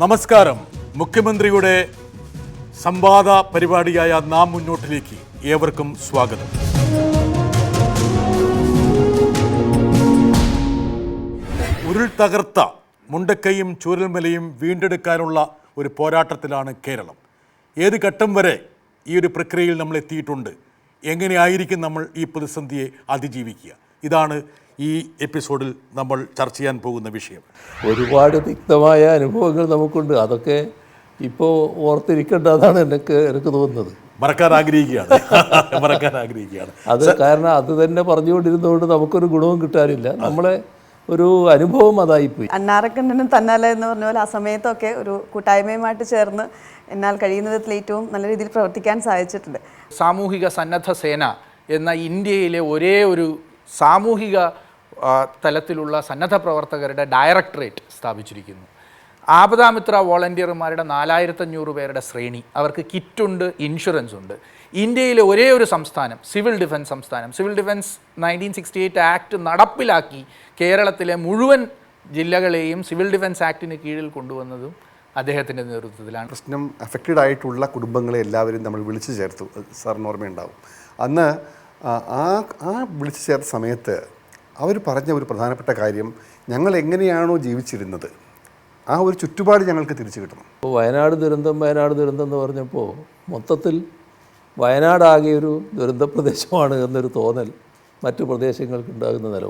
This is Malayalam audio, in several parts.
നമസ്കാരം. മുഖ്യമന്ത്രിയുടെ സംവാദ പരിപാടിയായ നാം മുന്നോട്ടിലേക്ക് ഏവർക്കും സ്വാഗതം. ഉരുൾ തകർത്ത മുണ്ടക്കയും ചൂരൽമലയും വീണ്ടെടുക്കാനുള്ള ഒരു പോരാട്ടത്തിലാണ് കേരളം. ഏത് ഘട്ടം വരെ ഈ ഒരു പ്രക്രിയയിൽ നമ്മൾ എത്തിയിട്ടുണ്ട്? എങ്ങനെയായിരിക്കും നമ്മൾ ഈ പ്രതിസന്ധിയെ അതിജീവിക്കുക? ഇതാണ് ഈ എപ്പിസോഡിൽ നമ്മൾ ചർച്ച ചെയ്യാൻ പോകുന്ന വിഷയം. ഒരുപാട് തിക്തമായ അനുഭവങ്ങൾ നമുക്കുണ്ട്. അതൊക്കെ ഇപ്പോൾ ഓർത്തിരിക്കേണ്ടതാണ് എനിക്ക് എനിക്ക് തോന്നുന്നത്. മറക്കാൻ ആഗ്രഹിക്കുകയാണ്. മറക്കാൻ ആഗ്രഹിക്കുകയാണ്. അത് കാരണം അത് തന്നെ പറഞ്ഞുകൊണ്ടിരുന്നതുകൊണ്ട് നമുക്കൊരു ഗുണവും കിട്ടാനില്ല. നമ്മളെ ഒരു അനുഭവം അതായിപ്പോയി. അന്നാറക്കണ്ണനും തന്നാല എന്ന് പറഞ്ഞ പോലെ ആ സമയത്തൊക്കെ ഒരു കൂട്ടായ്മയുമായിട്ട് ചേർന്ന് എന്നാൽ കഴിയുന്ന വിധത്തിൽ ഏറ്റവും നല്ല രീതിയിൽ പ്രവർത്തിക്കാൻ സാധിച്ചിട്ടുണ്ട്. സാമൂഹിക സന്നദ്ധ സേന എന്ന ഇന്ത്യയിലെ ഒരേ ഒരു സാമൂഹിക തലത്തിലുള്ള സന്നദ്ധ പ്രവർത്തകരുടെ ഡയറക്ടറേറ്റ് സ്ഥാപിച്ചിരിക്കുന്നു. ആപദാമിത്ര വോളണ്ടിയർമാരുടെ നാലായിരത്തഞ്ഞൂറ് പേരുടെ ശ്രേണി. അവർക്ക് കിറ്റുണ്ട് ഇൻഷുറൻസ് ഉണ്ട് ഇന്ത്യയിലെ ഒരേ ഒരു സംസ്ഥാനം സിവിൽ ഡിഫൻസ് സംസ്ഥാനം. Civil defence nineteen sixty eight act നടപ്പിലാക്കി കേരളത്തിലെ മുഴുവൻ ജില്ലകളെയും സിവിൽ ഡിഫൻസ് ആക്ടിന് കീഴിൽ കൊണ്ടുവന്നതും അദ്ദേഹത്തിന്റെ നേതൃത്വത്തിലാണ്. പ്രശ്നം അഫക്റ്റഡ് ആയിട്ടുള്ള കുടുംബങ്ങളെ എല്ലാവരും നമ്മൾ വിളിച്ചു ചേർത്തു. സാറിന് ഓർമ്മയുണ്ടാവും. അന്ന് ആ ആ- വിളിച്ചു ചേർത്ത സമയത്ത് അവർ പറഞ്ഞ ഒരു പ്രധാനപ്പെട്ട കാര്യം ഞങ്ങൾ എങ്ങനെയാണോ ജീവിച്ചിരുന്നത് ആ ഒരു ചുറ്റുപാട് ഞങ്ങൾക്ക് തിരിച്ചു കിട്ടണം. ഇപ്പോൾ വയനാട് ദുരന്തം വയനാട് ദുരന്തം എന്ന് പറഞ്ഞപ്പോൾ മൊത്തത്തിൽ വയനാടാകെ ഒരു ദുരന്ത പ്രദേശമാണ് എന്നൊരു തോന്നൽ മറ്റു പ്രദേശങ്ങൾക്ക് ഉണ്ടാകുന്ന നില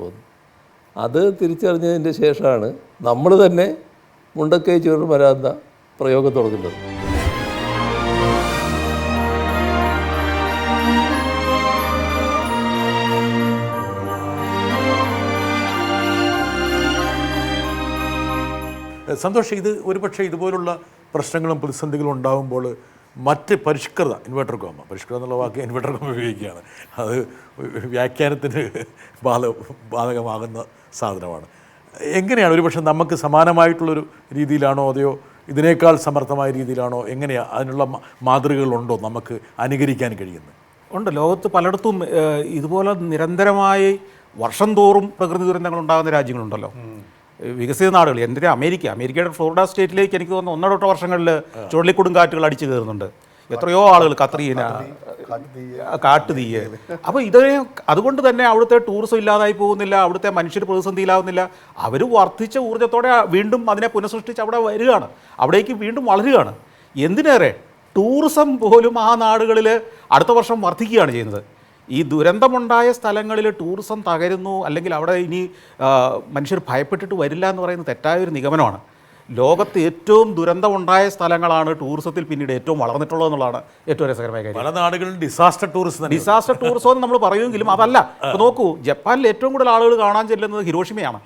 അത് തിരിച്ചറിഞ്ഞതിന്റെ ശേഷമാണ് നമ്മൾ തന്നെ മുണ്ടക്കൈ ചുരുൾ വരാത്ത പ്രയോഗം തുടങ്ങുന്നത് സന്തോഷം. ഇത് ഒരുപക്ഷെ ഇതുപോലുള്ള പ്രശ്നങ്ങളും പ്രതിസന്ധികളും ഉണ്ടാകുമ്പോൾ മറ്റ് പരിഷ്കൃത ഇൻവെർട്ടർ കോമ പരിഷ്കൃത എന്നുള്ള വാക്ക് ഇൻവെർട്ടർ കോമ ഉപയോഗിക്കുകയാണ്. അത് വ്യാഖ്യാനത്തിന് ബാധ ബാധകമാകുന്ന സാധനമാണ്. എങ്ങനെയാണ് ഒരുപക്ഷെ നമുക്ക് സമാനമായിട്ടുള്ളൊരു രീതിയിലാണോ അതെയോ ഇതിനേക്കാൾ സമർത്ഥമായ രീതിയിലാണോ എങ്ങനെയാണ് അതിനുള്ള മാതൃകകളുണ്ടോ നമുക്ക് അനുകരിക്കാൻ കഴിയുന്നത്? ഉണ്ട്. ലോകത്ത് പലയിടത്തും ഇതുപോലെ നിരന്തരമായി വർഷം തോറും പ്രകൃതി ദുരന്തങ്ങൾ ഉണ്ടാകുന്ന രാജ്യങ്ങളുണ്ടല്ലോ. വികസിത നാടുകൾ എന്റെ അമേരിക്ക അമേരിക്കയുടെ ഫ്ലോറിഡ സ്റ്റേറ്റിലേക്ക് എനിക്ക് തോന്നുന്നു ഒന്നോടൊട്ട വർഷങ്ങളിൽ ചുഴലിക്കൊടുങ്കാറ്റുകൾ അടിച്ചു കയറുന്നുണ്ട്. എത്രയോ ആളുകൾ കത്രീന കാട്ടുതീയ് അപ്പോൾ ഇത് അതുകൊണ്ട് തന്നെ അവിടുത്തെ ടൂറിസം ഇല്ലാതായി പോകുന്നില്ല അവിടുത്തെ മനുഷ്യർ പ്രതിസന്ധിയിലാവുന്നില്ല. അവർ വർദ്ധിച്ച ഊർജത്തോടെ വീണ്ടും അതിനെ പുനഃസൃഷ്ടിച്ച് അവിടെ വരികയാണ്. അവിടേക്ക് വീണ്ടും വളരുകയാണ്. എന്തിനേറെ? ടൂറിസം പോലും ആ നാടുകളിൽ അടുത്ത വർഷം വർദ്ധിക്കുകയാണ് ചെയ്യുന്നത്. ഈ ദുരന്തമുണ്ടായ സ്ഥലങ്ങളിൽ ടൂറിസം തകരുന്നു അല്ലെങ്കിൽ അവിടെ ഇനി മനുഷ്യർ ഭയപ്പെട്ടിട്ട് വരില്ല എന്ന് പറയുന്നത് തെറ്റായ ഒരു നിഗമനമാണ്. ലോകത്ത് ഏറ്റവും ദുരന്തമുണ്ടായ സ്ഥലങ്ങളാണ് ടൂറിസത്തിൽ പിന്നീട് ഏറ്റവും വളർന്നിട്ടുള്ളത് എന്നുള്ളതാണ് ഏറ്റവും രസകരമായ കാര്യം. പല നാടുകളിൽ ഡിസാസ്റ്റർ ടൂറിസം ഡിസാസ്റ്റർ ടൂറിസം എന്ന് നമ്മൾ പറയുമെങ്കിലും അതല്ല. ഇപ്പോൾ നോക്കൂ ജപ്പാനിൽ ഏറ്റവും കൂടുതൽ ആളുകൾ കാണാൻ ചെല്ലുന്നത് ഹിരോഷിമയാണ്.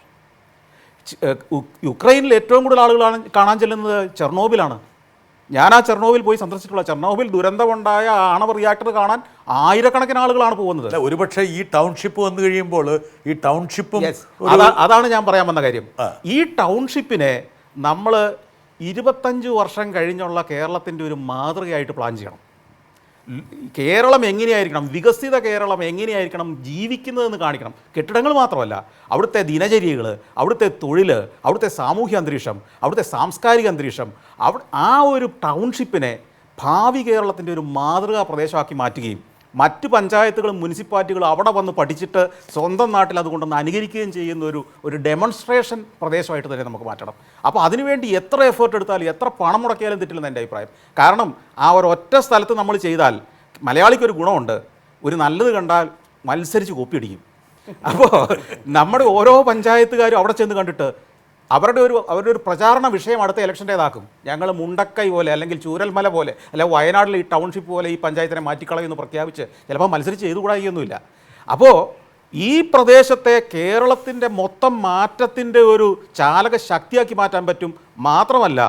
യുക്രൈനിൽ ഏറ്റവും കൂടുതൽ ആളുകളാണ് കാണാൻ ചെല്ലുന്നത് ചെർണോബിലാണ്. ഞാൻ ആ ചെർണോവിൽ പോയി സന്ദർശിച്ചിട്ടുള്ള ചെർണോവിൽ ദുരന്തമുണ്ടായ ആണവ റിയാക്ടർ കാണാൻ ആയിരക്കണക്കിന് ആളുകളാണ് പോകുന്നത്. ഒരുപക്ഷെ ഈ ടൗൺഷിപ്പ് വന്നു കഴിയുമ്പോൾ ഈ ടൗൺഷിപ്പും അതാണ് ഞാൻ പറയാൻ വന്ന കാര്യം. ഈ ടൗൺഷിപ്പിനെ നമ്മൾ ഇരുപത്തഞ്ച് വർഷം കഴിഞ്ഞുള്ള കേരളത്തിന്റെ ഒരു മാതൃകയായിട്ട് പ്ലാൻ ചെയ്യണം. കേരളം എങ്ങനെയായിരിക്കണം വികസിത കേരളം എങ്ങനെയായിരിക്കണം ജീവിക്കുന്നതെന്ന് കാണിക്കണം. കെട്ടിടങ്ങൾ മാത്രമല്ല അവിടുത്തെ ദിനചര്യകൾ അവിടുത്തെ തൊഴിൽ അവിടുത്തെ സാമൂഹ്യ അന്തരീക്ഷം അവിടുത്തെ സാംസ്കാരിക അന്തരീക്ഷം ആ ഒരു ടൗൺഷിപ്പിനെ ഭാവി കേരളത്തിന്റെ ഒരു മാതൃകാ പ്രദേശമാക്കി മാറ്റുകയും മറ്റ് പഞ്ചായത്തുകളും മുനിസിപ്പാലിറ്റികളും അവിടെ വന്ന് പഠിച്ചിട്ട് സ്വന്തം നാട്ടിൽ അതുകൊണ്ടൊന്ന് അനുകരിക്കുകയും ചെയ്യുന്ന ഒരു ഒരു ഡെമോൺസ്ട്രേഷൻ പ്രദേശമായിട്ട് തന്നെ നമുക്ക് മാറ്റണം. അപ്പോൾ അതിനുവേണ്ടി എത്ര എഫേർട്ട് എടുത്താലും എത്ര പണം മുടക്കിയാലും തെറ്റില്ലെന്ന് എന്റെ അഭിപ്രായം. കാരണം ആ ഒരു ഒറ്റ സ്ഥലത്ത് നമ്മൾ ചെയ്താൽ മലയാളിക്കൊരു ഗുണമുണ്ട്. ഒരു നല്ലത് കണ്ടാൽ മത്സരിച്ച് കോപ്പിയടിക്കും. അപ്പോൾ നമ്മുടെ ഓരോ പഞ്ചായത്തുകാരും അവിടെ ചെന്ന് കണ്ടിട്ട് അവരുടെ ഒരു അവരുടെ ഒരു പ്രചാരണ വിഷയം അടുത്ത ഇലക്ഷന്റേതാക്കും. ഞങ്ങൾ മുണ്ടക്കൈ പോലെ അല്ലെങ്കിൽ ചൂരൽമല പോലെ അല്ലെങ്കിൽ വയനാട്ടിലെ ഈ ടൗൺഷിപ്പ് പോലെ ഈ പഞ്ചായത്തിനെ മാറ്റിക്കളയുമെന്ന് പ്രഖ്യാപിച്ച് ചിലപ്പോൾ മത്സരിച്ച് ചെയ്തുകൂടായിയൊന്നുമില്ല അപ്പോൾ ഈ പ്രദേശത്തെ കേരളത്തിന്റെ മൊത്തം മാറ്റത്തിന്റെ ഒരു ചാലക ശക്തിയാക്കി മാറ്റാൻ പറ്റും മാത്രമല്ല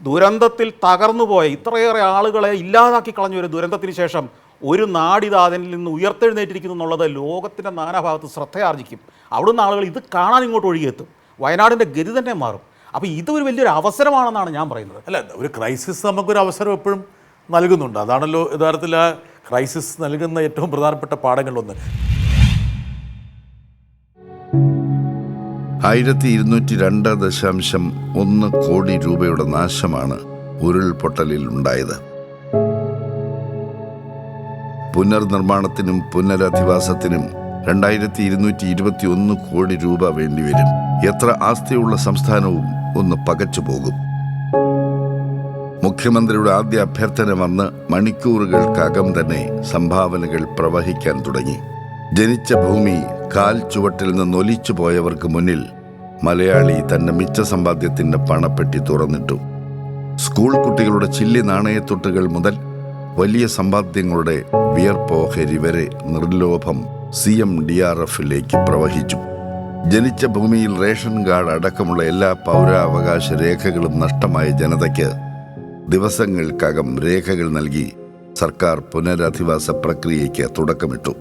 ദുരന്തത്തിൽ തകർന്നുപോയ ഇത്രയേറെ ആളുകളെ ഇല്ലാതാക്കി കളഞ്ഞ ഒരു ദുരന്തത്തിന് ശേഷം ഒരു നാടിത് അതിൽ നിന്ന് ഉയർത്തെഴുന്നേറ്റിരിക്കുന്നു എന്നുള്ളത് ലോകത്തിന്റെ നാനാഭാഗത്ത് ശ്രദ്ധയാർജിക്കും അവിടുന്ന് ആളുകൾ ഇത് കാണാൻ ഇങ്ങോട്ട് ഒഴുകിയെത്തും. വയനാടിന്റെ ഗതി തന്നെ മാറും. അപ്പോൾ ഇതൊരു വലിയൊരു അവസരമാണെന്നാണ് ഞാൻ പറയുന്നത്. അല്ല ഒരു ക്രൈസിസ് നമുക്കൊരു അവസരം എപ്പോഴും നൽകുന്നുണ്ട്. അതാണല്ലോ യഥാർത്ഥത്തിൽ ആ ക്രൈസിസ് നൽകുന്ന ഏറ്റവും പ്രധാനപ്പെട്ട പാഠങ്ങളിലൊന്ന്. ആയിരത്തി ഇരുന്നൂറ്റി രണ്ട് ദശാംശം ഒന്ന് കോടി രൂപയുടെ നാശമാണ് ഉരുൾപൊട്ടലിൽ ഉണ്ടായത്. പുനർനിർമ്മാണത്തിനും പുനരധിവാസത്തിനും രണ്ടായിരത്തി ഇരുന്നൂറ്റി ഇരുപത്തി ഒന്ന് കോടി രൂപ വേണ്ടിവരും. എത്ര ആസ്തിയുള്ള സംസ്ഥാനവും ഒന്ന് പകച്ചു പോകും. മുഖ്യമന്ത്രിയുടെ ആദ്യ അഭ്യർത്ഥന വന്ന് മണിക്കൂറുകൾക്കകം തന്നെ സംഭാവനകൾ പ്രവഹിക്കാൻ തുടങ്ങി. ജനിച്ച ഭൂമി കാൽ ചുവട്ടിൽ നിന്ന് ഒലിച്ചു പോയവർക്ക് മുന്നിൽ മലയാളി തന്റെ മിച്ച സമ്പാദ്യത്തിന്റെ പണപ്പെട്ടി തുറന്നിട്ടു. സ്കൂൾ കുട്ടികളുടെ ചില്ലി നാണയത്തൊട്ടുകൾ മുതൽ വലിയ സമ്പാദ്യങ്ങളുടെ വിയർപ്പോഹരി വരെ നിർലോഭം സി എം ഡി ആർ എഫിലേക്ക് പ്രവഹിച്ചു. ജനിച്ച ഭൂമിയിൽ റേഷൻ കാർഡ് അടക്കമുള്ള എല്ലാ പൗരാവകാശ രേഖകളും നഷ്ടമായ ജനതയ്ക്ക് ദിവസങ്ങൾക്കകം രേഖകൾ നൽകി സർക്കാർ പുനരധിവാസ പ്രക്രിയയ്ക്ക് തുടക്കമിട്ടു.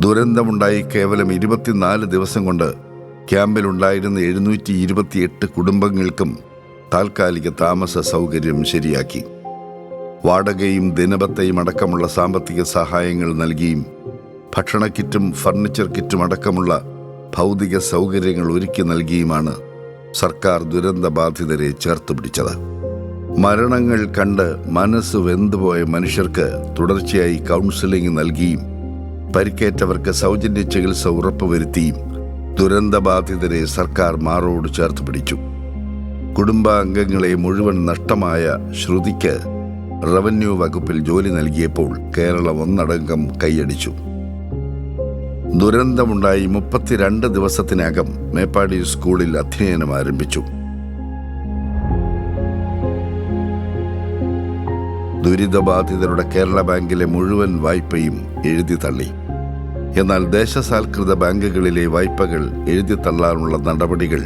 ദുരന്തമുണ്ടായി കേവലം ഇരുപത്തിനാല് ദിവസം കൊണ്ട് ക്യാമ്പിലുണ്ടായിരുന്ന എഴുന്നൂറ്റി ഇരുപത്തിയെട്ട് കുടുംബങ്ങൾക്കും താൽക്കാലിക താമസ സൗകര്യം ശരിയാക്കി. വാടകയും ദിനബത്തയും അടക്കമുള്ള സാമ്പത്തിക സഹായങ്ങൾ നൽകിയും ഭക്ഷണ കിറ്റും ഫർണിച്ചർ കിറ്റും അടക്കമുള്ള ഭൗതിക സൗകര്യങ്ങൾ ഒരുക്കി നൽകിയുമാണ് സർക്കാർ ദുരന്ത ബാധിതരെ ചേർത്ത് പിടിച്ചത്. മരണങ്ങൾ കണ്ട് മനസ്സ് വെന്തുപോയ മനുഷ്യർക്ക് തുടർച്ചയായി കൗൺസിലിംഗ് നൽകിയും പരിക്കേറ്റവർക്ക് സൗജന്യ ചികിത്സ ഉറപ്പുവരുത്തിയും ദുരന്തബാധിതരെ സർക്കാർ മാറോട് ചേർത്ത് പിടിച്ചു. കുടുംബാംഗങ്ങളെ മുഴുവൻ നഷ്ടമായ ശ്രുതിക്ക് റവന്യൂ വകുപ്പിൽ ജോലി നൽകിയപ്പോൾ കേരളം ഒന്നടങ്കം കൈയടിച്ചു. ദുരന്തമുണ്ടായി മുപ്പത്തിരണ്ട് ദിവസത്തിനകം മേപ്പാടി സ്കൂളിൽ അധ്യയനം ആരംഭിച്ചു. ദുരിതബാധിതരുടെ കേരള ബാങ്കിലെ മുഴുവൻ വായ്പയും എഴുതി തള്ളി. എന്നാൽ ദേശസാൽകൃത ബാങ്കുകളിലെ വായ്പകൾ എഴുതി തള്ളാനുള്ള നടപടികൾ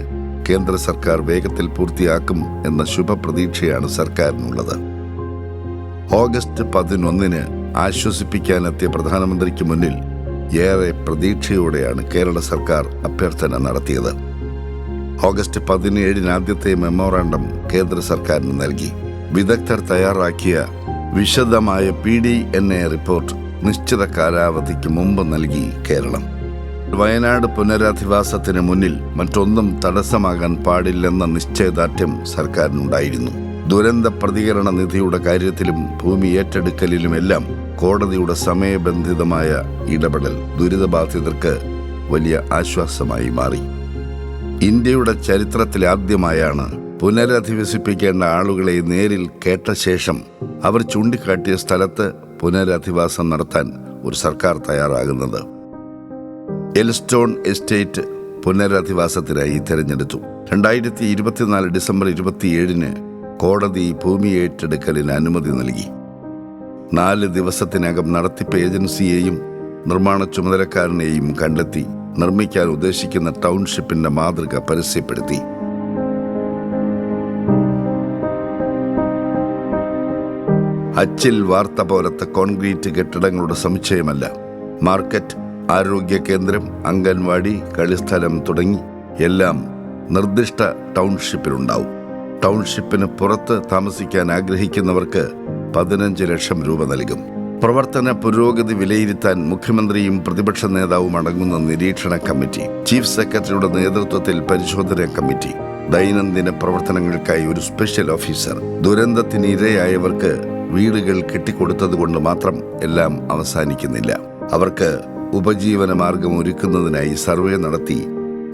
കേന്ദ്ര സർക്കാർ വേഗത്തിൽ പൂർത്തിയാക്കും എന്ന ശുഭപ്രതീക്ഷയാണ് സർക്കാരിനുള്ളത്. ഓഗസ്റ്റ് പതിനൊന്നിന് ആശ്വസിപ്പിക്കാനെത്തിയ പ്രധാനമന്ത്രിക്ക് മുന്നിൽ ഏറെ പ്രതീക്ഷയോടെയാണ് കേരള സർക്കാർ അഭ്യർത്ഥന നടത്തിയത്. ഓഗസ്റ്റ് പതിനേഴിന് ആദ്യത്തെ മെമ്മോറാണ്ടം കേന്ദ്ര സർക്കാരിന് നൽകി. വിദഗ്ധർ തയ്യാറാക്കിയ വിശദമായ P D N A report നിശ്ചിത കാലാവധിക്ക് മുമ്പ് നൽകി കേരളം. വയനാട് പുനരധിവാസത്തിന് മുന്നിൽ മറ്റൊന്നും തടസ്സമാകാൻ പാടില്ലെന്ന നിശ്ചയദാർഢ്യം സർക്കാരിനുണ്ടായിരുന്നു. ദുരന്ത പ്രതികരണ നിധിയുടെ കാര്യത്തിലും ഭൂമി ഏറ്റെടുക്കലിലുമെല്ലാം കോടതിയുടെ സമയബന്ധിതമായ ഇടപെടൽ ദുരിതബാധിതർക്ക് വലിയ ആശ്വാസമായി മാറി. ഇന്ത്യയുടെ ചരിത്രത്തിലാദ്യമായാണ് പുനരധിവസിപ്പിക്കേണ്ട ആളുകളെ നേരിൽ കേട്ട ശേഷം അവർ ചൂണ്ടിക്കാട്ടിയ സ്ഥലത്ത് പുനരധിവാസം നടത്താൻ ഒരു സർക്കാർ തയ്യാറാകുന്നത്. എൽസ്റ്റോൺ എസ്റ്റേറ്റ് പുനരധിവാസത്തിനായി തിരഞ്ഞെടുത്തു. രണ്ടായിരത്തി ഇരുപത്തിനാല് ഡിസംബർ ഇരുപത്തിയേഴിന് കോടതി ഭൂമി ഏറ്റെടുക്കലിന് അനുമതി നൽകി. നാല് ദിവസത്തിനകം നടത്തിപ്പ് ഏജൻസിയെയും നിർമ്മാണ ചുമതലക്കാരനെയും കണ്ടെത്തി നിർമ്മിക്കാൻ ഉദ്ദേശിക്കുന്ന ടൗൺഷിപ്പിന്റെ മാതൃക പരസ്യപ്പെടുത്തി. അച്ചിൽ വാർത്ത പോലത്തെ കോൺക്രീറ്റ് കെട്ടിടങ്ങളുടെ സമുച്ചയമല്ല. മാർക്കറ്റ് ആരോഗ്യ കേന്ദ്രം അംഗൻവാടി കളിസ്ഥലം തുടങ്ങി എല്ലാം നിർദ്ദിഷ്ട ടൗൺഷിപ്പിലുണ്ടാവും. ടൗൺഷിപ്പിന് പുറത്ത് താമസിക്കാൻ ആഗ്രഹിക്കുന്നവർക്ക് പതിനഞ്ച് ലക്ഷം രൂപ നൽകും. പ്രവർത്തന പുരോഗതി വിലയിരുത്താൻ മുഖ്യമന്ത്രിയും പ്രതിപക്ഷ നേതാവും അടങ്ങുന്ന നിരീക്ഷണ കമ്മിറ്റി ചീഫ് സെക്രട്ടറിയുടെ നേതൃത്വത്തിൽ പരിശോധനാ കമ്മിറ്റി ദൈനംദിന പ്രവർത്തനങ്ങൾക്കായി ഒരു സ്പെഷ്യൽ ഓഫീസർ. ദുരന്തത്തിന് ഇരയായവർക്ക് വീടുകൾ കെട്ടിക്കൊടുത്തതുകൊണ്ട് മാത്രം എല്ലാം അവസാനിക്കുന്നില്ല. അവർക്ക് ഉപജീവന മാർഗം ഒരുക്കുന്നതിനായി സർവേ നടത്തി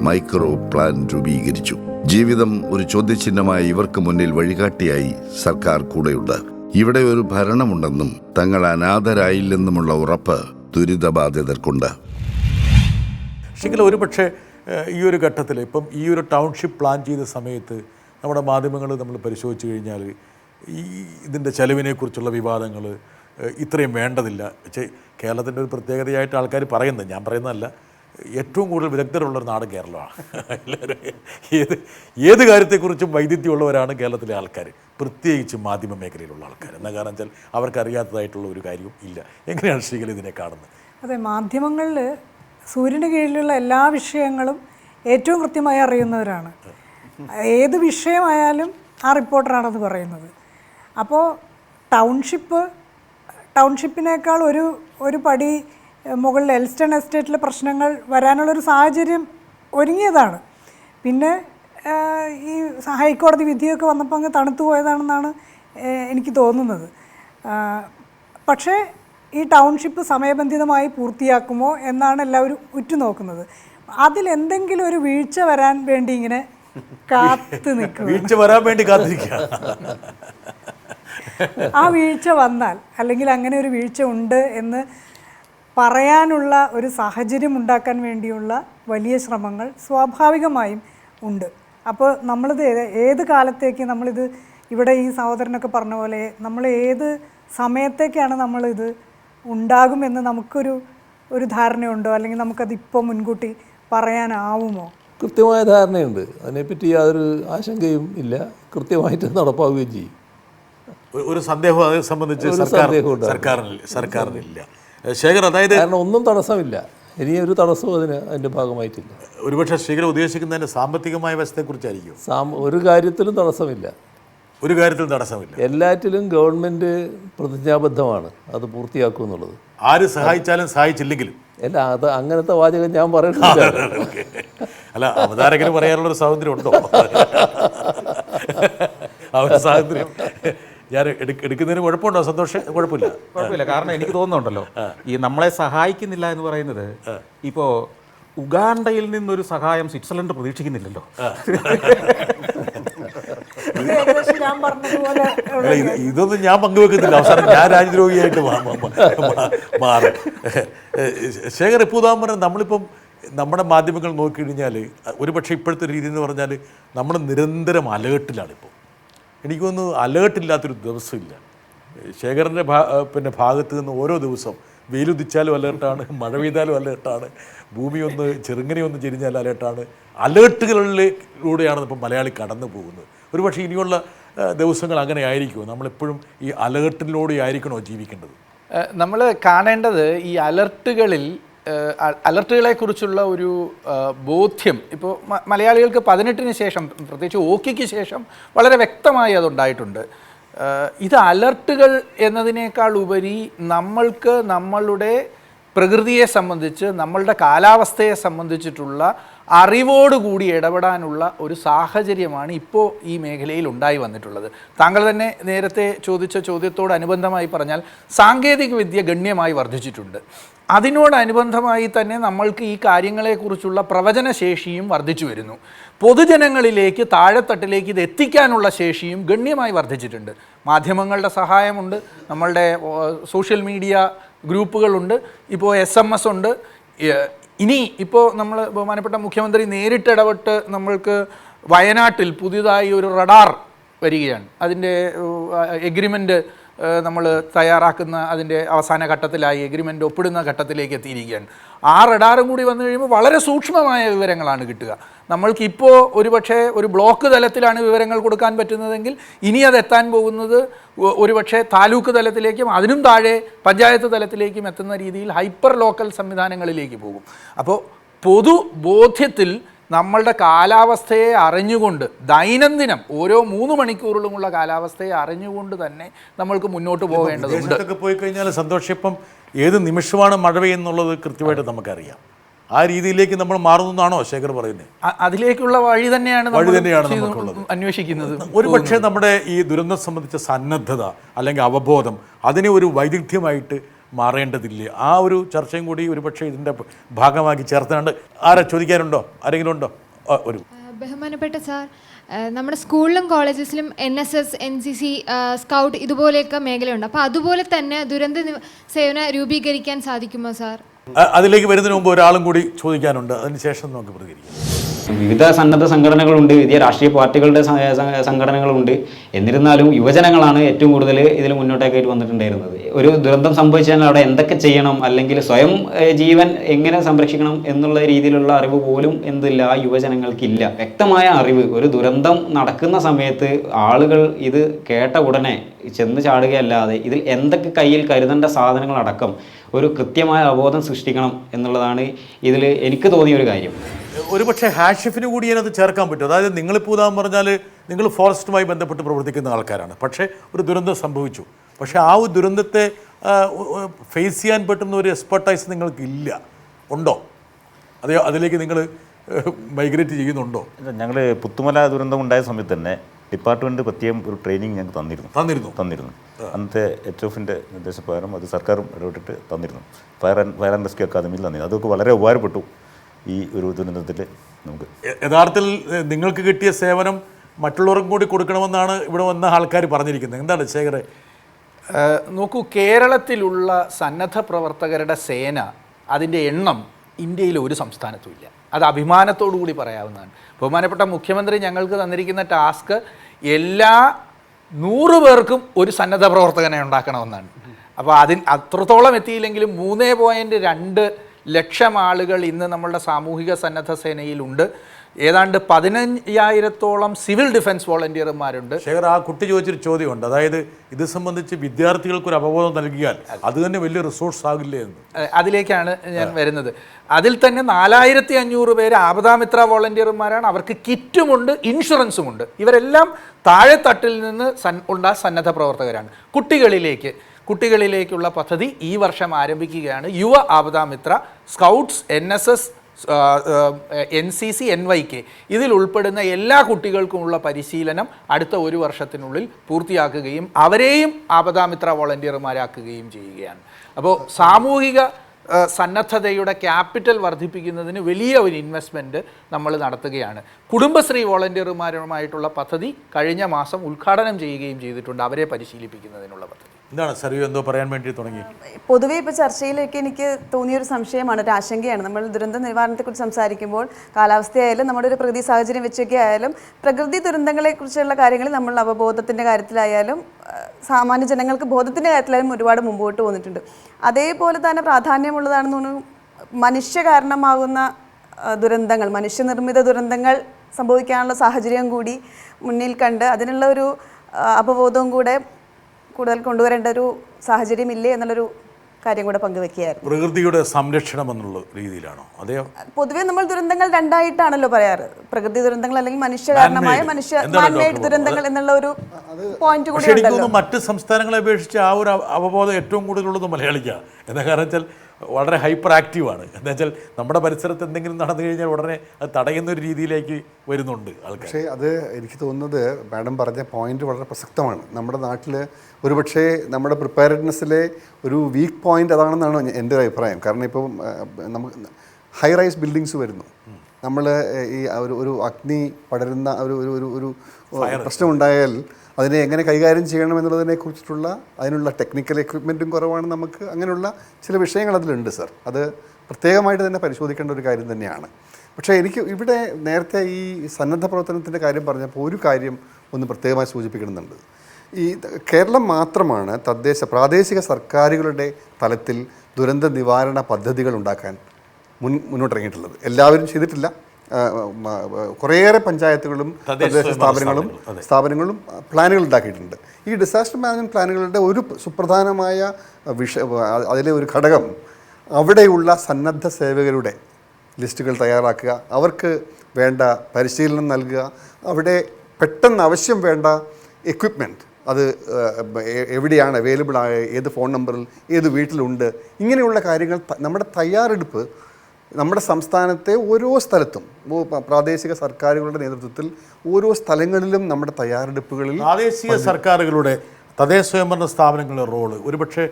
മൈക്രോ പ്ലാൻ രൂപീകരിച്ചു. ജീവിതം ഒരു ചോദ്യചിഹ്നമായി ഇവർക്ക് മുന്നിൽ വഴികാട്ടിയായി സർക്കാർ കൂടെയുണ്ട്. ഇവിടെ ഒരു ഭരണമുണ്ടെന്നും തങ്ങൾ അനാഥരായില്ലെന്നുമുള്ള ഉറപ്പ് ദുരിതബാധിതർക്കുണ്ട്. ഒരുപക്ഷേ ഈ ഒരു ഘട്ടത്തിൽ ഇപ്പം ഈ ഒരു ടൗൺഷിപ്പ് പ്ലാൻ ചെയ്ത സമയത്ത് നമ്മുടെ മാധ്യമങ്ങൾ നമ്മൾ പരിശോധിച്ച് കഴിഞ്ഞാൽ ഈ ഇതിന്റെ ചെലവിനെക്കുറിച്ചുള്ള വിവാദങ്ങൾ ഇത്രയും വേണ്ടതില്ല. പക്ഷേ കേരളത്തിന്റെ ഒരു പ്രത്യേകതയായിട്ട് ആൾക്കാർ പറയുന്നത് ഞാൻ പറയുന്നതല്ല. ഏറ്റവും കൂടുതൽ വിദഗ്ധരുള്ള ഒരു നാട് കേരളമാണ്. എല്ലാവരും ഏത് ഏത് കാര്യത്തെക്കുറിച്ചും വൈദ്യുതിയുള്ളവരാണ് കേരളത്തിലെ ആൾക്കാർ പ്രത്യേകിച്ച് മാധ്യമ മേഖലയിലുള്ള ആൾക്കാർ എന്ന കാരണം വെച്ചാൽ അവർക്കറിയാത്തതായിട്ടുള്ള ഒരു കാര്യവും ഇല്ല. എങ്ങനെയാണ് ശ്രീകൾ ഇതിനെ കാണുന്നത്? അതെ മാധ്യമങ്ങളിൽ സൂര്യന് കീഴിലുള്ള എല്ലാ വിഷയങ്ങളും ഏറ്റവും കൃത്യമായി അറിയുന്നവരാണ്. ഏത് വിഷയമായാലും ആ റിപ്പോർട്ടറാണെന്ന് പറയുന്നത്. അപ്പോൾ ടൗൺഷിപ്പ് ടൗൺഷിപ്പിനേക്കാൾ ഒരു ഒരു പടി മുകളിൽ എൽസ്റ്റൺ എസ്റ്റേറ്റിലെ പ്രശ്നങ്ങൾ വരാനുള്ളൊരു സാഹചര്യം ഒരുങ്ങിയതാണ്. പിന്നെ ഈ ഹൈക്കോടതി വിധിയൊക്കെ വന്നപ്പോൾ അങ്ങ് തണുത്തു പോയതാണെന്നാണ് എനിക്ക് തോന്നുന്നത്. പക്ഷേ ഈ ടൗൺഷിപ്പ് സമയബന്ധിതമായി പൂർത്തിയാക്കുമോ എന്നാണ് എല്ലാവരും ഉറ്റുനോക്കുന്നത്. അതിൽ എന്തെങ്കിലും ഒരു വീഴ്ച വരാൻ വേണ്ടി ഇങ്ങനെ കാത്തു നിൽക്കും വീഴ്ച വരാൻ വേണ്ടി കാത്തിരിക്കുക. ആ വീഴ്ച വന്നാൽ അല്ലെങ്കിൽ അങ്ങനെ ഒരു വീഴ്ച ഉണ്ട് എന്ന് പറയാനുള്ള ഒരു സാഹചര്യം ഉണ്ടാക്കാൻ വേണ്ടിയുള്ള വലിയ ശ്രമങ്ങൾ സ്വാഭാവികമായും ഉണ്ട്. അപ്പോൾ നമ്മളിത് ഏത് ഏത് കാലത്തേക്ക് നമ്മളിത് ഇവിടെ ഈ സഹോദരനൊക്കെ പറഞ്ഞ പോലെ നമ്മൾ ഏത് സമയത്തേക്കാണ് നമ്മളിത് ഉണ്ടാകുമെന്ന് നമുക്കൊരു ഒരു ധാരണയുണ്ടോ? അല്ലെങ്കിൽ നമുക്കത് ഇപ്പോൾ മുൻകൂട്ടി പറയാനാവുമോ? കൃത്യമായ ധാരണയുണ്ട്. അതിനെപ്പറ്റി യാതൊരു ആശങ്കയും ഇല്ല. കൃത്യമായിട്ട് നടപ്പാവുകയും ചെയ്യും. ഒരു- സന്ദേഹം അതേ സംബന്ധിച്ച്. സർക്കാരിനില്ല സർക്കാരിനില്ല. ശേഖർ അതായത് കാരണം ഒന്നും തടസ്സമില്ല. ഇനി ഒരു തടസ്സവും അതിന് അതിന്റെ ഭാഗമായിട്ടില്ല. ഒരുപക്ഷെ ശേഖർ ഉദ്ദേശിക്കുന്നതിന്റെ സാമ്പത്തികമായ വശത്തെക്കുറിച്ചായിരിക്കും സാം ഒരു കാര്യത്തിലും തടസ്സമില്ല. ഒരു കാര്യത്തിലും തടസ്സമില്ല. എല്ലാറ്റിലും ഗവൺമെന്റ് പ്രതിജ്ഞാബദ്ധമാണ്. അത് പൂർത്തിയാക്കും എന്നുള്ളത്. ആര് സഹായിച്ചാലും സഹായിച്ചില്ലെങ്കിലും. അല്ല അത് അങ്ങനത്തെ വാചകം ഞാൻ പറയുന്നില്ല. അല്ല അവതാരകന് പറയാനുള്ള ഒരു സ്വാതന്ത്ര്യം ഉണ്ടോ ആ സ്വാതന്ത്ര്യം. ഞാൻ എടുക്ക- എടുക്കുന്നതിന് കുഴപ്പമുണ്ടോ സന്തോഷം? കുഴപ്പമില്ല. കുഴപ്പമില്ല. കാരണം എനിക്ക് തോന്നുന്നുണ്ടല്ലോ. ഈ നമ്മളെ സഹായിക്കുന്നില്ല എന്ന് പറയുന്നത് ഇപ്പോ ഉഗാണ്ടയിൽ നിന്നൊരു സഹായം സ്വിറ്റ്സർലൻഡ് പ്രതീക്ഷിക്കുന്നില്ലല്ലോ. ഇത് ഞാൻ പറഞ്ഞതുപോലെ ഇതൊന്നും ഞാൻ പങ്കുവെക്കുന്നില്ല. അവസാനം ഞാൻ രാജ്യദ്രോഹിയായിട്ട് മാറും. ശേഖർ ഇപ്പൂതാൻ പറഞ്ഞാൽ നമ്മളിപ്പം നമ്മുടെ മാധ്യമങ്ങൾ നോക്കിക്കഴിഞ്ഞാൽ ഒരുപക്ഷെ ഇപ്പോഴത്തെ രീതി എന്ന് പറഞ്ഞാൽ നമ്മൾ നിരന്തരം അലേർട്ടിലാണിപ്പോൾ എനിക്ക് തോന്നുന്നു അലേർട്ടില്ലാത്തൊരു ദിവസമില്ല. ശേഖരന്റെ ഭാ പിന്നെ ഭാഗത്ത് നിന്ന് ഓരോ ദിവസവും വെയിലുദിച്ചാലും അലേർട്ടാണ് മഴ പെയ്താലും അലേർട്ടാണ് ഭൂമി ഒന്ന് ചെറുങ്ങനെ ഒന്ന് ചെരിഞ്ഞാൽ അലേർട്ടാണ് അലേർട്ടുകളിലൂടെയാണ് ഇപ്പം മലയാളി കടന്നു പോകുന്നത്. ഒരുപക്ഷെ ഇനിയുള്ള ദിവസങ്ങൾ അങ്ങനെ ആയിരിക്കുമോ? നമ്മളെപ്പോഴും ഈ അലേർട്ടിലൂടെ ആയിരിക്കണോ ജീവിക്കേണ്ടത്? നമ്മൾ കാണേണ്ടത് ഈ അലർട്ടുകളിൽ അലർട്ടുകളെക്കുറിച്ചുള്ള ഒരു ബോധ്യം ഇപ്പോൾ മലയാളികൾക്ക് പതിനെട്ടിന് ശേഷം പ്രത്യേകിച്ച് ഓക്കിക്ക് ശേഷം വളരെ വ്യക്തമായി അതുണ്ടായിട്ടുണ്ട്. ഇത് അലർട്ടുകൾ എന്നതിനേക്കാൾ ഉപരി നമ്മൾക്ക് നമ്മളുടെ പ്രകൃതിയെ സംബന്ധിച്ച് നമ്മളുടെ കാലാവസ്ഥയെ സംബന്ധിച്ചിട്ടുള്ള അറിവോടുകൂടി ഇടപെടാനുള്ള ഒരു സാഹചര്യമാണ് ഇപ്പോൾ ഈ മേഖലയിൽ ഉണ്ടായി വന്നിട്ടുള്ളത്. താങ്കൾ തന്നെ നേരത്തെ ചോദിച്ച ചോദ്യത്തോട് അനുബന്ധമായി പറഞ്ഞാൽ സാങ്കേതിക വിദ്യ ഗണ്യമായി വർദ്ധിച്ചിട്ടുണ്ട്. അതിനോടനുബന്ധമായി തന്നെ നമ്മൾക്ക് ഈ കാര്യങ്ങളെക്കുറിച്ചുള്ള പ്രവചനശേഷിയും വർദ്ധിച്ചു വരുന്നു. പൊതുജനങ്ങളിലേക്ക് താഴെത്തട്ടിലേക്ക് ഇത് എത്തിക്കാനുള്ള ശേഷിയും ഗണ്യമായി വർദ്ധിച്ചിട്ടുണ്ട്. മാധ്യമങ്ങളുടെ സഹായമുണ്ട് നമ്മളുടെ സോഷ്യൽ മീഡിയ ഗ്രൂപ്പുകളുണ്ട് ഇപ്പോൾ എസ് എം എസ് ഉണ്ട് ഇനി ഇപ്പോൾ നമ്മൾ ബഹുമാനപ്പെട്ട മുഖ്യമന്ത്രി നേരിട്ട് ഇടപെട്ട് നമ്മൾക്ക് വയനാട്ടിൽ പുതിയതായി ഒരു റഡാർ വരികയാണ്. അതിന്റെ എഗ്രിമെന്റ് നമ്മൾ തയ്യാറാക്കുന്ന അതിന്റെ അവസാന ഘട്ടത്തിലായി എഗ്രിമെന്റ് ഒപ്പിടുന്ന ഘട്ടത്തിലേക്ക് എത്തിയിരിക്കുകയാണ്. ആ റഡാറും കൂടി വന്നു കഴിയുമ്പോൾ വളരെ സൂക്ഷ്മമായ വിവരങ്ങളാണ് കിട്ടുക. നമ്മൾക്കിപ്പോൾ ഒരുപക്ഷെ ഒരു ബ്ലോക്ക് തലത്തിലാണ് വിവരങ്ങൾ കൊടുക്കാൻ പറ്റുന്നതെങ്കിൽ ഇനി അത് എത്താൻ പോകുന്നത് ഒരുപക്ഷെ താലൂക്ക് തലത്തിലേക്കും അതിനും താഴെ പഞ്ചായത്ത് തലത്തിലേക്കും എത്തുന്ന രീതിയിൽ ഹൈപ്പർ ലോക്കൽ സംവിധാനങ്ങളിലേക്ക് പോകും. അപ്പോൾ പൊതുബോധ്യത്തിൽ നമ്മളുടെ കാലാവസ്ഥയെ അറിഞ്ഞുകൊണ്ട് ദൈനംദിനം ഓരോ മൂന്ന് മണിക്കൂറിലുമുള്ള കാലാവസ്ഥയെ അറിഞ്ഞുകൊണ്ട് തന്നെ നമ്മൾക്ക് മുന്നോട്ട് പോകേണ്ടതുണ്ട്. പോയി കഴിഞ്ഞാൽ സന്തോഷം. ഇപ്പം ഏത് നിമിഷമാണ് മഴ പെയ്യുന്നുള്ളത് കൃത്യമായിട്ട് നമുക്കറിയാം. ആ രീതിയിലേക്ക് നമ്മൾ മാറുന്നതാണോ ശേഖർ പറയുന്നത്? അതിലേക്കുള്ള വഴി തന്നെയാണ് വഴി തന്നെയാണ് നമുക്കുള്ളത്. അന്വേഷിക്കുന്നത്. ഒരു പക്ഷേ നമ്മുടെ ഈ ദുരന്തം സംബന്ധിച്ച സന്നദ്ധത അല്ലെങ്കിൽ അവബോധം അതിനെ ഒരു വൈദഗ്ധ്യമായിട്ട് മാറേണ്ടതില്ലേ. ആ ഒരു ചർച്ചയും കൂടി ഒരുപക്ഷെ ഇതിന്റെ ഭാഗമാക്കി ചേർത്തുകൊണ്ട് ആരാ ചോദിക്കാനുണ്ടോ? ആരെങ്കിലും ഉണ്ടോ? ഒരു ബഹുമാനപ്പെട്ട സാർ നമ്മുടെ സ്കൂളിലും കോളേജസിലും N S S N C C scout ഇതുപോലെയൊക്കെ മേഖലയുണ്ട്. അപ്പോൾ അതുപോലെ തന്നെ ദുരന്ത സേവന രൂപീകരിക്കാൻ സാധിക്കുമോ സാർ? അതിലേക്ക് വരുന്നതിന് മുമ്പ് ഒരാളും കൂടി ചോദിക്കാനുണ്ട്. അതിനുശേഷം നമുക്ക് പ്രതികരിക്കാം. വിവിധ സന്നദ്ധ സംഘടനകളുണ്ട് വിവിധ രാഷ്ട്രീയ പാർട്ടികളുടെ സംഘടനകളുണ്ട്. എന്നിരുന്നാലും യുവജനങ്ങളാണ് ഏറ്റവും കൂടുതൽ ഇതിൽ മുന്നോട്ടേക്കായിട്ട് വന്നിട്ടുണ്ടായിരുന്നത്. ഒരു ദുരന്തം സംഭവിച്ചാൽ അവിടെ എന്തൊക്കെ ചെയ്യണം? അല്ലെങ്കിൽ സ്വയം ജീവൻ എങ്ങനെ സംരക്ഷിക്കണം എന്നുള്ള രീതിയിലുള്ള അറിവ് പോലും എന്തില്ല യുവജനങ്ങൾക്കില്ല. വ്യക്തമായ അറിവ്. ഒരു ദുരന്തം നടക്കുന്ന സമയത്ത് ആളുകൾ ഇത് കേട്ട ഉടനെ ചെന്ന് ചാടുകയല്ലാതെ ഇതിൽ എന്തൊക്കെ കയ്യിൽ കരുതേണ്ട സാധനങ്ങൾ സാധനങ്ങളടക്കം ഒരു കൃത്യമായ അവബോധം സൃഷ്ടിക്കണം എന്നുള്ളതാണ് ഇതിൽ എനിക്ക് തോന്നിയ ഒരു കാര്യം. ഒരുപക്ഷെ ഹാഷിഫിന് കൂടി ഞാനത് ചേർക്കാൻ പറ്റും. അതായത് നിങ്ങളിപ്പോൾ ഉദാഹരണം പറഞ്ഞാൽ നിങ്ങൾ ഫോറസ്റ്റുമായി ബന്ധപ്പെട്ട് പ്രവർത്തിക്കുന്ന ആൾക്കാരാണ്. പക്ഷേ ഒരു ദുരന്തം സംഭവിച്ചു. പക്ഷേ ആ ഒരു ദുരന്തത്തെ ഫേസ് ചെയ്യാൻ പറ്റുന്ന ഒരു എക്സ്പെർട്ടൈസ് നിങ്ങൾക്ക് ഇല്ല. ഉണ്ടോ? അതെയോ? അതിലേക്ക് നിങ്ങൾ മൈഗ്രേറ്റ് ചെയ്യുന്നുണ്ടോ? ഞങ്ങൾ പുത്തുമല ദുരന്തം ഉണ്ടായ സമയത്ത് തന്നെ ഡിപ്പാർട്ട്മെന്റ് പ്രത്യേകം ഒരു ട്രെയിനിങ് ഞങ്ങൾക്ക് തന്നിരുന്നു. തന്നിരുന്നു? തന്നിരുന്നു. അന്നത്തെ എച്ച് എഫിന്റെ നിർദ്ദേശപ്രകാരം അത് സർക്കാരും ഇടപെട്ടിട്ട് തന്നിരുന്നു. Fire and fire and rescue അക്കാദമിയിൽ തന്നിരുന്നു. അതൊക്കെ വളരെ ഉപകാരപ്പെട്ടു. ഈ ഒരു ദുരന്തത്തിൽ നമുക്ക് യഥാർത്ഥത്തിൽ നിങ്ങൾക്ക് കിട്ടിയ സേവനം മറ്റുള്ളവർക്കും കൂടി കൊടുക്കണമെന്നാണ് ഇവിടെ വന്ന ആൾക്കാർ പറഞ്ഞിരിക്കുന്നത്. എന്താണ് ശേഖരെ നോക്കൂ കേരളത്തിലുള്ള സന്നദ്ധ പ്രവർത്തകരുടെ സേന അതിന്റെ എണ്ണം ഇന്ത്യയിൽ ഒരു സംസ്ഥാനത്തും ഇല്ല. അത് അഭിമാനത്തോടു കൂടി പറയാവുന്നതാണ്. ബഹുമാനപ്പെട്ട മുഖ്യമന്ത്രി ഞങ്ങൾക്ക് തന്നിരിക്കുന്ന ടാസ്ക് എല്ലാ നൂറ് പേർക്കും ഒരു സന്നദ്ധ പ്രവർത്തകനെ ഉണ്ടാക്കണമെന്നാണ്. അപ്പോൾ അതിൽ അത്രത്തോളം എത്തിയില്ലെങ്കിലും മൂന്നേ പോയിന്റ് രണ്ട് ലക്ഷം ആളുകൾ ഇന്ന് നമ്മളുടെ സാമൂഹിക സന്നദ്ധ സേനയിലുണ്ട്. ഏതാണ്ട് പതിനയ്യായിരത്തോളം സിവിൽ ഡിഫൻസ് വോളണ്ടിയർമാരുണ്ട്. ശേഖർ ആ കുട്ടി ചോദിച്ചൊരു ചോദ്യമുണ്ട്. അതായത് ഇത് സംബന്ധിച്ച് വിദ്യാർത്ഥികൾക്ക് ഒരു അവബോധം നൽകിയാൽ അത് തന്നെ വലിയ റിസോഴ്സ് ആകില്ലേ എന്ന്. അതിലേക്കാണ് ഞാൻ വരുന്നത്. അതിൽ തന്നെ നാലായിരത്തി അഞ്ഞൂറ് പേര് ആപദാമിത്ര വോളണ്ടിയർമാരാണ്. അവർക്ക് കിറ്റുമുണ്ട് ഇൻഷുറൻസുമുണ്ട്. ഇവരെല്ലാം താഴെത്തട്ടിൽ നിന്ന് സൻ ഉള്ള സന്നദ്ധ പ്രവർത്തകരാണ്. കുട്ടികളിലേക്ക് കുട്ടികളിലേക്കുള്ള പദ്ധതി ഈ വർഷം ആരംഭിക്കുകയാണ്. യുവ ആപദാമിത്ര scouts N S S N C C N Y K. ഇതിൽ ഉൾപ്പെടുന്ന എല്ലാ കുട്ടികൾക്കുമുള്ള പരിശീലനം അടുത്ത ഒരു വർഷത്തിനുള്ളിൽ പൂർത്തിയാക്കുകയും അവരെയും ആപദാമിത്ര വോളണ്ടിയർമാരാക്കുകയും ചെയ്യുകയാണ്. അപ്പോൾ സാമൂഹിക സന്നദ്ധതയുടെ ക്യാപിറ്റൽ വർദ്ധിപ്പിക്കുന്നതിന് വലിയ ഒരു ഇൻവെസ്റ്റ്മെന്റ് നമ്മൾ നടത്തുകയാണ്. കുടുംബശ്രീ വോളണ്ടിയർമാരുമായിട്ടുള്ള പദ്ധതി കഴിഞ്ഞ മാസം ഉദ്ഘാടനം ചെയ്യുകയും ചെയ്തിട്ടുണ്ട്. അവരെ പരിശീലിപ്പിക്കുന്നതിനുള്ള പദ്ധതി. എന്താണ് സർവ്യൂ എന്തോ പറയാൻ വേണ്ടി തുടങ്ങി? പൊതുവേ ഇപ്പോൾ ചർച്ചയിലേക്ക് എനിക്ക് തോന്നിയൊരു സംശയമാണ് ഒരു ആശങ്കയാണ്. നമ്മൾ ദുരന്ത നിവാരണത്തെക്കുറിച്ച് സംസാരിക്കുമ്പോൾ കാലാവസ്ഥയായാലും നമ്മുടെ ഒരു പ്രകൃതി സാഹചര്യം വെച്ചൊക്കെ ആയാലും പ്രകൃതി ദുരന്തങ്ങളെക്കുറിച്ചുള്ള കാര്യങ്ങൾ നമ്മൾ അവബോധത്തിന്റെ കാര്യത്തിലായാലും സാമാന്യ ജനങ്ങൾക്ക് ബോധത്തിന്റെ കാര്യത്തിലായാലും ഒരുപാട് മുമ്പോട്ട് പോന്നിട്ടുണ്ട്. അതേപോലെ തന്നെ പ്രാധാന്യമുള്ളതാണെന്ന് തോന്നുന്നു മനുഷ്യ കാരണമാകുന്ന ദുരന്തങ്ങൾ മനുഷ്യനിർമ്മിത ദുരന്തങ്ങൾ സംഭവിക്കാനുള്ള സാഹചര്യം കൂടി മുന്നിൽ കണ്ട് അതിനുള്ള ഒരു അപബോധവും കൂടെ കൂടുതൽ കൊണ്ടുവരേണ്ട ഒരു സാഹചര്യം ഇല്ലേ എന്നുള്ളൊരു കാര്യം കൂടെ പങ്കുവെക്കുകയായിരുന്നു. പ്രകൃതിയുടെ സംരക്ഷണം എന്നുള്ള രീതിയിലാണോ? അതെയോ? പൊതുവെ നമ്മൾ ദുരന്തങ്ങൾ രണ്ടായിട്ടാണല്ലോ പറയാറ്. പ്രകൃതി ദുരന്തങ്ങൾ അല്ലെങ്കിൽ മനുഷ്യ കാരണമായ. മനുഷ്യ മാൻമേഡ് ദുരന്തങ്ങൾ എന്നുള്ള ഒരു പോയിന്റ് കൂടി മറ്റ് സംസ്ഥാനങ്ങളെ അപേക്ഷിച്ച് ആ ഒരു അവ- അവബോധം ഏറ്റവും കൂടുതലുള്ളത് മലയാളിക്കാണ് എന്താ കാരണം വെച്ചാൽ വളരെ ഹൈപ്പർ ആക്റ്റീവാണ് എന്താ വെച്ചാൽ നമ്മുടെ പരിസരത്ത് എന്തെങ്കിലും നടന്നു കഴിഞ്ഞാൽ ഉടനെ അത് തടയുന്ന ഒരു രീതിയിലേക്ക് വരുന്നുണ്ട് ആൾക്കാർ. പക്ഷേ അത് എനിക്ക് തോന്നുന്നത് മാഡം പറഞ്ഞ പോയിന്റ് വളരെ പ്രസക്തമാണ്. നമ്മുടെ നാട്ടിൽ ഒരുപക്ഷേ നമ്മുടെ പ്രിപ്പയർഡ്നെസ്സിലെ ഒരു വീക്ക് പോയിന്റ് അതാണെന്നാണ് എന്റെ ഒരു അഭിപ്രായം. കാരണം ഇപ്പം നമുക്ക് ഹൈ റൈസ് ബിൽഡിങ്സ് വരുന്നു നമ്മൾ ഈ ഒരു ഒരു അഗ്നി പടരുന്ന ഒരു ഒരു ഒരു ഒരു പ്രശ്നമുണ്ടായാൽ അതിനെ എങ്ങനെ കൈകാര്യം ചെയ്യണം എന്നുള്ളതിനെ കുറിച്ചിട്ടുള്ള അതിനുള്ള ടെക്നിക്കൽ എക്വിപ്മെന്റും കുറവാണ് നമുക്ക്. അങ്ങനെയുള്ള ചില വിഷയങ്ങൾ അതിലുണ്ട് സർ അത് പ്രത്യേകമായിട്ട് തന്നെ പരിശോധിക്കേണ്ട ഒരു കാര്യം തന്നെയാണ്. പക്ഷേ എനിക്ക് ഇവിടെ നേരത്തെ ഈ സന്നദ്ധ പ്രവർത്തനത്തിന്റെ കാര്യം പറഞ്ഞപ്പോൾ ഒരു കാര്യം ഒന്ന് പ്രത്യേകമായി സൂചിപ്പിക്കുന്നുണ്ട് ഈ കേരളം മാത്രമാണ് തദ്ദേശ പ്രാദേശിക സർക്കാരുകളുടെ തലത്തിൽ ദുരന്ത നിവാരണ പദ്ധതികൾ ഉണ്ടാക്കാൻ മുൻ മുന്നോട്ടിറങ്ങിയിട്ടുള്ളത്. എല്ലാവരും ചെയ്തിട്ടില്ല. കുറേയേറെ പഞ്ചായത്തുകളും തദ്ദേശ സ്ഥാപനങ്ങളും സ്ഥാപനങ്ങളും പ്ലാനുകൾ ഉണ്ടാക്കിയിട്ടുണ്ട് ഈ ഡിസാസ്റ്റർ മാനേജ്മെന്റ് പ്ലാനുകളുടെ ഒരു സുപ്രധാനമായ വിഷ അതിലെ ഒരു ഘടകം അവിടെയുള്ള സന്നദ്ധ സേവകരുടെ ലിസ്റ്റുകൾ തയ്യാറാക്കുക അവർക്ക് വേണ്ട പരിശീലനം നൽകുക അവിടെ പെട്ടെന്ന് ആവശ്യം വേണ്ട എക്വിപ്മെന്റ് അത് എവിടെയാണ് അവൈലബിൾ ആയ ഏത് ഫോൺ നമ്പറിൽ ഏത് വീട്ടിലുണ്ട് ഇങ്ങനെയുള്ള കാര്യങ്ങൾ നമ്മുടെ തയ്യാറെടുപ്പ് നമ്മുടെ സംസ്ഥാനത്തെ ഓരോ സ്ഥലത്തും പ്രാദേശിക സർക്കാരുകളുടെ നേതൃത്വത്തിൽ ഓരോ സ്ഥലങ്ങളിലും നമ്മുടെ തയ്യാറെടുപ്പുകളിൽ പ്രാദേശിക സർക്കാരുകളുടെ തദ്ദേശ സ്വയംഭരണ സ്ഥാപനങ്ങളുടെ റോൾ. ഒരുപക്ഷെ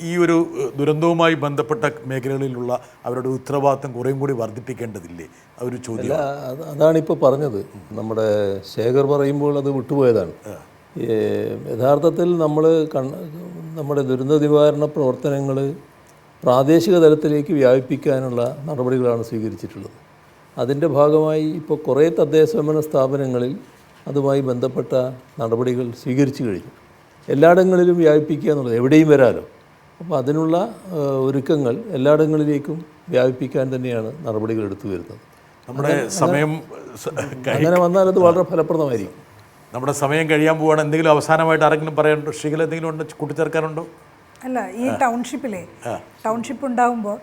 ഈ ഒരു ദുരന്തവുമായി ബന്ധപ്പെട്ട മേഖലകളിലുള്ള അവരുടെ ഉത്തരവാദിത്തം കുറേയും കൂടി വർദ്ധിപ്പിക്കേണ്ടതില്ലേ? ആ ഒരു ചോദ്യം. അതാണിപ്പോൾ പറഞ്ഞത്. നമ്മുടെ ശേഖർ പറയുമ്പോൾ അത് വിട്ടുപോയതാണ്. യഥാർത്ഥത്തിൽ നമ്മൾ നമ്മുടെ ദുരന്ത നിവാരണ പ്രവർത്തനങ്ങൾ പ്രാദേശിക തലത്തിലേക്ക് വ്യാപിപ്പിക്കാനുള്ള നടപടികളാണ് സ്വീകരിച്ചിട്ടുള്ളത്. അതിന്റെ ഭാഗമായി ഇപ്പോൾ കുറേ തദ്ദേശ സ്വയംഭരണ സ്ഥാപനങ്ങളിൽ അതുമായി ബന്ധപ്പെട്ട നടപടികൾ സ്വീകരിച്ചു കഴിഞ്ഞു. എല്ലായിടങ്ങളിലും വ്യാപിപ്പിക്കുക എന്നുള്ളത് എവിടെയും വരാലോ. അപ്പോൾ അതിനുള്ള ഒരുക്കങ്ങൾ എല്ലായിടങ്ങളിലേക്കും വ്യാപിപ്പിക്കാൻ തന്നെയാണ് നടപടികൾ എടുത്തു വരുന്നത്. നമ്മുടെ സമയം അങ്ങനെ വന്നാൽ അത് വളരെ ഫലപ്രദമായിരിക്കും. നമ്മുടെ സമയം കഴിയാൻ പോവുകയാണ് എന്തെങ്കിലും അവസാനമായിട്ട് ആരെങ്കിലും പറയാനുണ്ടോ ശ്രീകൾ എന്തെങ്കിലും ഉണ്ടോ കൂട്ടിച്ചേർക്കാനുണ്ടോ? അല്ല ഈ ടൗൺഷിപ്പിലെ ടൗൺഷിപ്പ് ഉണ്ടാകുമ്പോൾ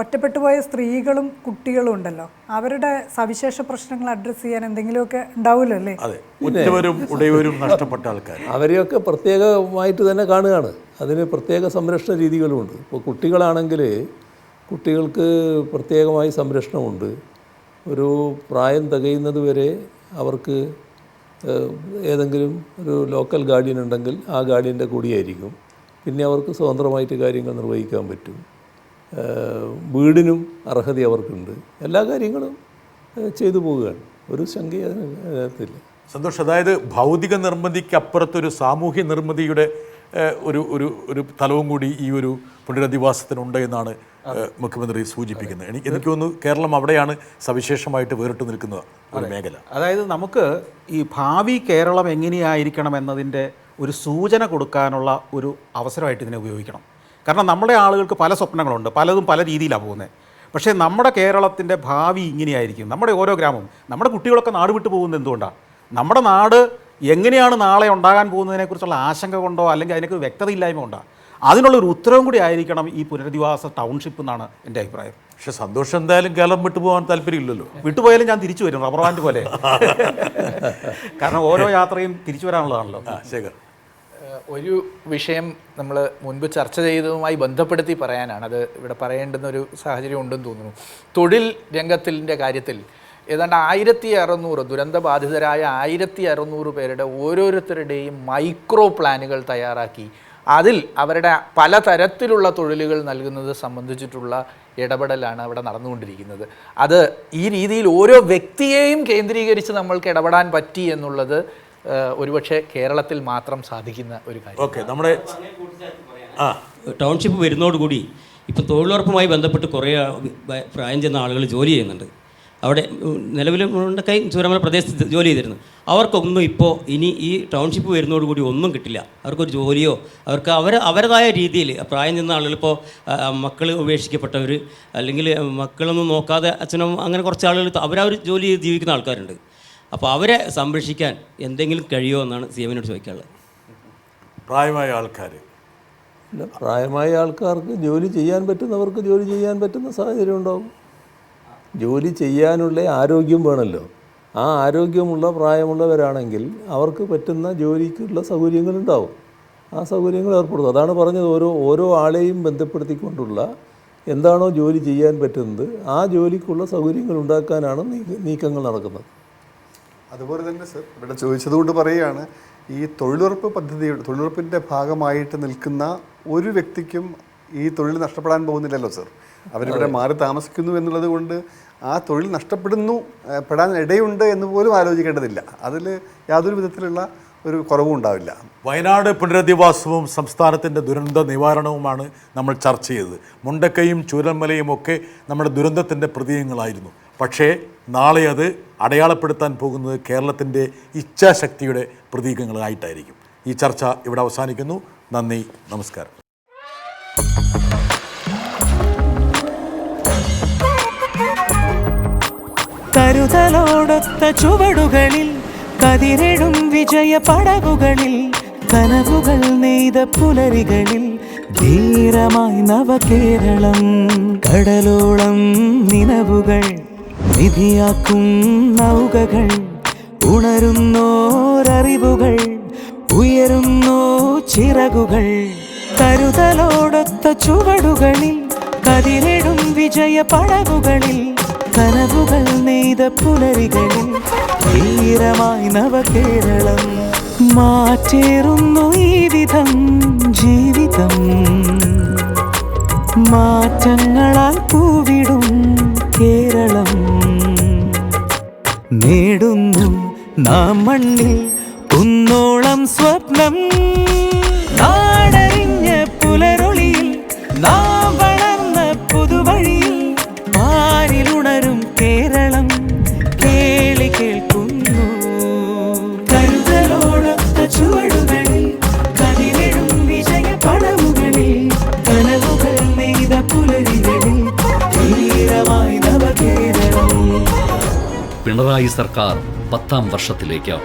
ഒറ്റപ്പെട്ടു പോയ സ്ത്രീകളും കുട്ടികളും ഉണ്ടല്ലോ. അവരുടെ സവിശേഷ പ്രശ്നങ്ങൾ അഡ്രസ്സ് ചെയ്യാൻ എന്തെങ്കിലുമൊക്കെ ഉണ്ടാവില്ലോ അല്ലേ? അതെ. ഉറ്റവരും ഉടയവരും നഷ്ടപ്പെട്ട ആൾക്കാർ അവരെയൊക്കെ പ്രത്യേകമായിട്ട് തന്നെ കാണുകയാണ്. അതിന് പ്രത്യേക സംരക്ഷണ രീതികളുമുണ്ട്. ഇപ്പോൾ കുട്ടികളാണെങ്കിൽ കുട്ടികൾക്ക് പ്രത്യേകമായി സംരക്ഷണമുണ്ട്. ഒരു പ്രായം തികയുന്നത് വരെ അവർക്ക് ഏതെങ്കിലും ഒരു ലോക്കൽ ഗാർഡിയൻ ഉണ്ടെങ്കിൽ ആ ഗാർഡിയന്റെ കൂടിയായിരിക്കും. പിന്നെ അവർക്ക് സ്വതന്ത്രമായിട്ട് കാര്യങ്ങൾ നിർവഹിക്കാൻ പറ്റും. വീടിനും അർഹത അവർക്കുണ്ട്. എല്ലാ കാര്യങ്ങളും ചെയ്തു പോവുകയാണ്. ഒരു ശങ്ക അതിനകത്തില്ല. സന്തോഷം. അതായത് ഭൗതിക നിർമ്മിതിക്കപ്പുറത്തൊരു സാമൂഹ്യ നിർമ്മിതിയുടെ ഒരു ഒരു ഒരു തലവും കൂടി ഈ ഒരു പുനരധിവാസത്തിനുണ്ട് എന്നാണ് മുഖ്യമന്ത്രി സൂചിപ്പിക്കുന്നത് എനിക്ക് എനിക്ക് തോന്നുന്നു കേരളം അവിടെയാണ് സവിശേഷമായിട്ട് വേറിട്ട് നിൽക്കുന്ന ഒരു മേഖല. അതായത് നമുക്ക് ഈ ഭാവി കേരളം എങ്ങനെയായിരിക്കണം എന്നതിന്റെ ഒരു സൂചന കൊടുക്കാനുള്ള ഒരു അവസരമായിട്ട് ഇതിനെ ഉപയോഗിക്കണം. കാരണം നമ്മുടെ ആളുകൾക്ക് പല സ്വപ്നങ്ങളുണ്ട്. പലതും പല രീതിയിലാണ് പോകുന്നത്. പക്ഷേ നമ്മുടെ കേരളത്തിന്റെ ഭാവി ഇങ്ങനെയായിരിക്കും. നമ്മുടെ ഓരോ ഗ്രാമവും നമ്മുടെ കുട്ടികളൊക്കെ നാട് വിട്ടു പോകുന്നത് എന്തുകൊണ്ടാണ് നമ്മുടെ നാട് എങ്ങനെയാണ് നാളെ ഉണ്ടാകാൻ പോകുന്നതിനെക്കുറിച്ചുള്ള ആശങ്ക കൊണ്ടോ അല്ലെങ്കിൽ അതിനൊക്കെ വ്യക്തതയില്ലായ്മ കൊണ്ടോ? അതിനുള്ള ഒരു ഉത്തരവും കൂടി ആയിരിക്കണം ഈ പുനരധിവാസ ടൗൺഷിപ്പ് എന്നാണ് എന്റെ അഭിപ്രായം. പക്ഷെ സന്തോഷം എന്തായാലും കേരളം വിട്ടുപോകാൻ താല്പര്യമില്ലല്ലോ. വിട്ടുപോയാലും ഞാൻ തിരിച്ചു വരും റബ്ബർ ബാൻഡ് പോലെ. കാരണം ഓരോ യാത്രയും തിരിച്ചു വരാനുള്ളതാണല്ലോ. ശേഖർ. ഒരു വിഷയം നമ്മൾ മുൻപ് ചർച്ച ചെയ്തതുമായി ബന്ധപ്പെടുത്തി പറയാനാണ്. അത് ഇവിടെ പറയേണ്ടുന്ന ഒരു സാഹചര്യം ഉണ്ടെന്ന് തോന്നുന്നു. തൊഴിൽ രംഗത്തിന്റെ കാര്യത്തിൽ ഏതാണ്ട് ആയിരത്തി അറുന്നൂറ് ദുരന്തബാധിതരായ ആയിരത്തി അറുന്നൂറ് പേരുടെ ഓരോരുത്തരുടെയും മൈക്രോ പ്ലാനുകൾ തയ്യാറാക്കി അതിൽ അവരുടെ പലതരത്തിലുള്ള തൊഴിലുകൾ നൽകുന്നത് സംബന്ധിച്ചിട്ടുള്ള ഇടപെടലാണ് അവിടെ നടന്നുകൊണ്ടിരിക്കുന്നത്. അത് ഈ രീതിയിൽ ഓരോ വ്യക്തിയെയും കേന്ദ്രീകരിച്ച് നമ്മൾക്ക് ഇടപെടാൻ പറ്റി എന്നുള്ളത് ഒരുപക്ഷെ കേരളത്തിൽ മാത്രം സാധിക്കുന്ന ഒരു കാര്യം ഓക്കെ നമ്മുടെ ആ. ടൗൺഷിപ്പ് വരുന്നതോടുകൂടി ഇപ്പം തൊഴിലുറപ്പുമായി ബന്ധപ്പെട്ട് കുറേ പ്രായം ചെന്ന ആളുകൾ ജോലി ചെയ്യുന്നുണ്ട്. അവിടെ നിലവിൽ കൈ ചൂരമല പ്രദേശത്ത് ജോലി ചെയ്തിരുന്നു. അവർക്കൊന്നും ഇപ്പോൾ ഇനി ഈ ടൗൺഷിപ്പ് വരുന്നതോടുകൂടി ഒന്നും കിട്ടില്ല. അവർക്കൊരു ജോലിയോ അവർക്ക് അവർ അവരുടേതായ രീതിയിൽ പ്രായം നിന്ന ആളുകൾ ഇപ്പോൾ മക്കൾ ഉപേക്ഷിക്കപ്പെട്ടവർ അല്ലെങ്കിൽ മക്കളൊന്നും നോക്കാതെ അച്ഛനും അങ്ങനെ കുറച്ച് ആളുകൾ അവരവർ ജോലി ചെയ്ത് ജീവിക്കുന്ന ആൾക്കാരുണ്ട്. അപ്പോൾ അവരെ സംരക്ഷിക്കാൻ എന്തെങ്കിലും കഴിയുമോ എന്നാണ് സി എമ്മിനോട് ചോദിക്കാനുള്ളത്. പ്രായമായ ആൾക്കാർ. പ്രായമായ ആൾക്കാർക്ക് ജോലി ചെയ്യാൻ പറ്റുന്നവർക്ക് ജോലി ചെയ്യാൻ പറ്റുന്ന സാഹചര്യം ഉണ്ടാവും. ജോലി ചെയ്യാനുള്ള ആരോഗ്യം വേണമല്ലോ. ആ ആരോഗ്യമുള്ള പ്രായമുള്ളവരാണെങ്കിൽ അവർക്ക് പറ്റുന്ന ജോലിക്കുള്ള സൗകര്യങ്ങളുണ്ടാവും. ആ സൗകര്യങ്ങൾ ഏർപ്പെടുത്തും. അതാണ് പറഞ്ഞത് ഓരോ ഓരോ ആളെയും ബന്ധപ്പെടുത്തിക്കൊണ്ടുള്ള എന്താണോ ജോലി ചെയ്യാൻ പറ്റുന്നത് ആ ജോലിക്കുള്ള സൗകര്യങ്ങൾ ഉണ്ടാക്കാനാണ് നീക്കങ്ങൾ നടക്കുന്നത്. അതുപോലെ തന്നെ സർ ഇവിടെ ചോദിച്ചതുകൊണ്ട് പറയുകയാണ് ഈ തൊഴിലുറപ്പ് പദ്ധതിയുടെ തൊഴിലുറപ്പിന്റെ ഭാഗമായിട്ട് നിൽക്കുന്ന ഒരു വ്യക്തിക്കും ഈ തൊഴിൽ നഷ്ടപ്പെടാൻ പോകുന്നില്ലല്ലോ സർ. അവരിവിടെ മാറി താമസിക്കുന്നു എന്നുള്ളത് കൊണ്ട് ആ തൊഴിൽ നഷ്ടപ്പെടുന്നു പെടാൻ ഇടയുണ്ട് എന്ന് പോലും ആലോചിക്കേണ്ടതില്ല. അതിൽ യാതൊരു വിധത്തിലുള്ള ഒരു കുറവും ഉണ്ടാവില്ല. വയനാട് പുനരധിവാസവും സംസ്ഥാനത്തിന്റെ ദുരന്ത നിവാരണവുമാണ് നമ്മൾ ചർച്ച ചെയ്തത്. മുണ്ടക്കയും ചൂരൽമലയും ഒക്കെ നമ്മുടെ ദുരന്തത്തിന്റെ പ്രതീകങ്ങളായിരുന്നു. പക്ഷേ നാളെ അത് അടയാളപ്പെടുത്താൻ പോകുന്നത് കേരളത്തിന്റെ ഇച്ഛാശക്തിയുടെ പ്രതീകങ്ങളായിട്ടായിരിക്കും. ഈ ചർച്ച ഇവിടെ അവസാനിക്കുന്നു. നന്ദി നമസ്കാരം. കരുതലോടൊത്ത ചുവടുകളിൽ കതിരെഴും വിജയ പടവുകളിൽ കനവുകൾ നെയ്ത പുലരികളിൽ ധീരമായി നവകേരളം കടലോളം നിലവുകൾ നിധിയാക്കും നൗകകൾ ഉണരുന്നോരറിവുകൾ ഉയരുന്നോ ചിറകുകൾ. കരുതലോടൊത്ത ചുവടുകളിൽ കതിരിടും വിജയ പടവുകളിൽ കനവുകൾ നെയ്ത പുലരികളിൽ ധീരമായി നവകേരളം മാറ്റേറുന്നു. സർക്കാർ പത്താം വർഷത്തിലേക്ക്